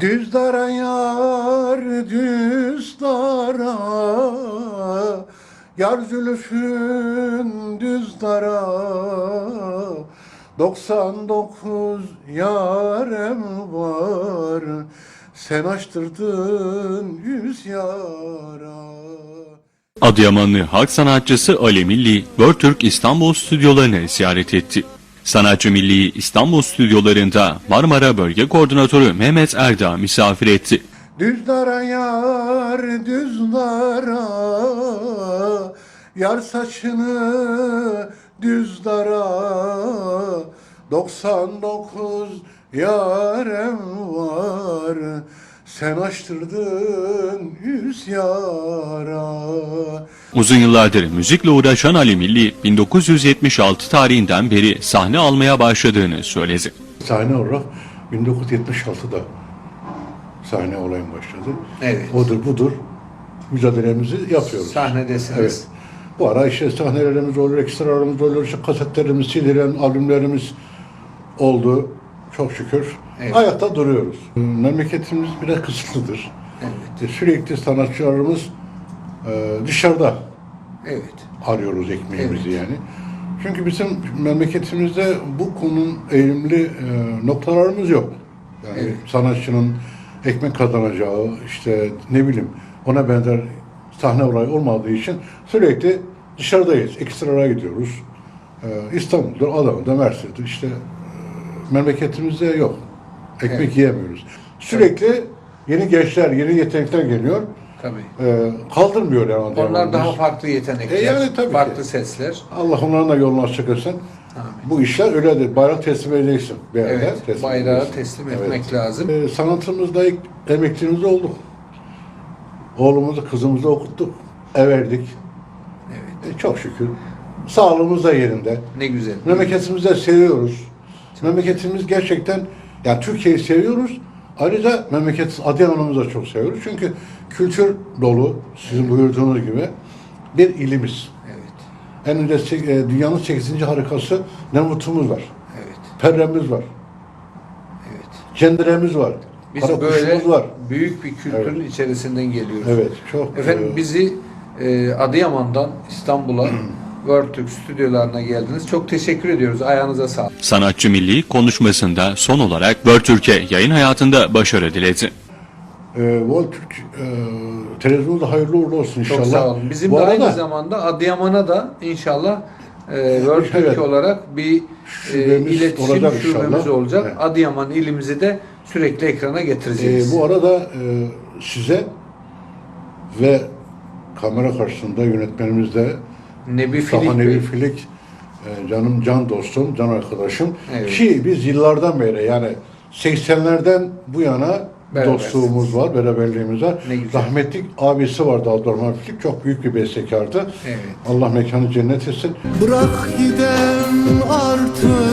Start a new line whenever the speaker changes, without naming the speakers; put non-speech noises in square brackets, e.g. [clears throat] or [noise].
Düz yar düz Yar zülfün düz dara 99 yarem var. Sen açtırdın yüz yara.
Adıyamanlı halk sanatçısı Ali Milli, Türk İstanbul stüdyolarını ziyaret etti. Sanatçı Milli İstanbul stüdyolarında Marmara Bölge Koordinatörü Mehmet Erdağ misafir etti.
Düz dara yar düz dara Yar saçını düz dara 99 yarem var Sen açtırdın yüz yara
Uzun yıllardır müzikle uğraşan Ali Milli, 1976 tarihinden beri sahne almaya başladığını söyledi.
Sahne olarak 1976'da sahne olayım başladı.
Evet.
Odur budur mücadelemizi yapıyoruz.
Sahnedesiniz.
Evet. Bu ara işte sahnelerimiz oluyor, ekstralarımız oluyor, işte kasetlerimiz, CD'lerimiz, albümlerimiz oldu. Çok şükür.
Evet.
Ayakta duruyoruz. Memleketimiz biraz kısıtlıdır.
Evet.
Sürekli sanatçılarımız e, dışarıda
Evet.
arıyoruz ekmeğimizi
Evet.
yani. Çünkü bizim memleketimizde bu konunun eğilimli e, noktalarımız yok. Yani
Evet.
sanatçının ekmek kazanacağı işte ne bileyim ona benzer sahne olayı olmadığı için sürekli dışarıdayız. Ekstralara gidiyoruz. E, İstanbul'da, Adana'da, Mersin'de işte memleketimizde yok. Ekmek
Evet.
yiyemiyoruz. Sürekli yeni gençler, yeni yetenekler geliyor.
Tabii.
E, kaldırmıyor yani.
Onlar
Adıyaman'da.
daha farklı yetenekler,
E yani tabii ki.
farklı sesler.
Allah onların da yolunu açık etsin.
Amin.
Bu işler öyledir. Bayrak teslim edeceksin. Bir
Evet,
teslim
bayrağı
edeceksin.
teslim
Evet.
etmek lazım.
Ee, sanatımızda ilk emekliliğimiz olduk. Oğlumuzu, kızımızı okuttuk. Ev verdik.
Evet.
E, çok şükür. Sağlığımız da yerinde.
Ne güzel.
Memleketimizi de seviyoruz. Memleketimiz gerçekten, yani Türkiye'yi seviyoruz. Ayrıca memleket Adıyaman'ımızı da çok seviyoruz. Çünkü kültür dolu, sizin buyurduğunuz gibi bir ilimiz.
Evet.
En önce e, dünyanın 8. harikası Nemrut'umuz var.
Evet.
Perremiz var.
Evet.
Cendiremiz var.
Biz böyle
var.
büyük bir kültürün içerisinden geliyoruz.
Evet, çok.
Efendim
e,
bizi e, Adıyaman'dan İstanbul'a [clears throat] World Türk stüdyolarına geldiniz. Çok teşekkür ediyoruz. Ayağınıza sağlık.
Sanatçı Milli konuşmasında son olarak Türkiye yayın hayatında başarı diledi.
e, Vol Türk e, televizyonu da hayırlı uğurlu olsun inşallah.
Çok sağ olun. Bizim
Bu
de
arada
aynı zamanda Adıyaman'a da inşallah e, World
Evet.
Türk olarak bir e, iletişim
olacak
şubemiz
inşallah.
olacak.
Evet.
Adıyaman ilimizi de sürekli ekrana getireceğiz.
e, bu arada e, size ve kamera karşısında yönetmenimiz
Nebi
Mustafa
Filik
Nevi
Bey.
Filik e, canım can dostum, can arkadaşım.
Evet.
Ki biz yıllardan beri yani 80'lerden bu yana
Beraber.
dostluğumuz var, beraberliğimiz var.
Ne güzel.
Rahmetlik abisi vardı Abdurrahman Filik. Çok büyük bir bestekardı.
Evet.
Allah mekanı cennet etsin.
Bırak gidem artık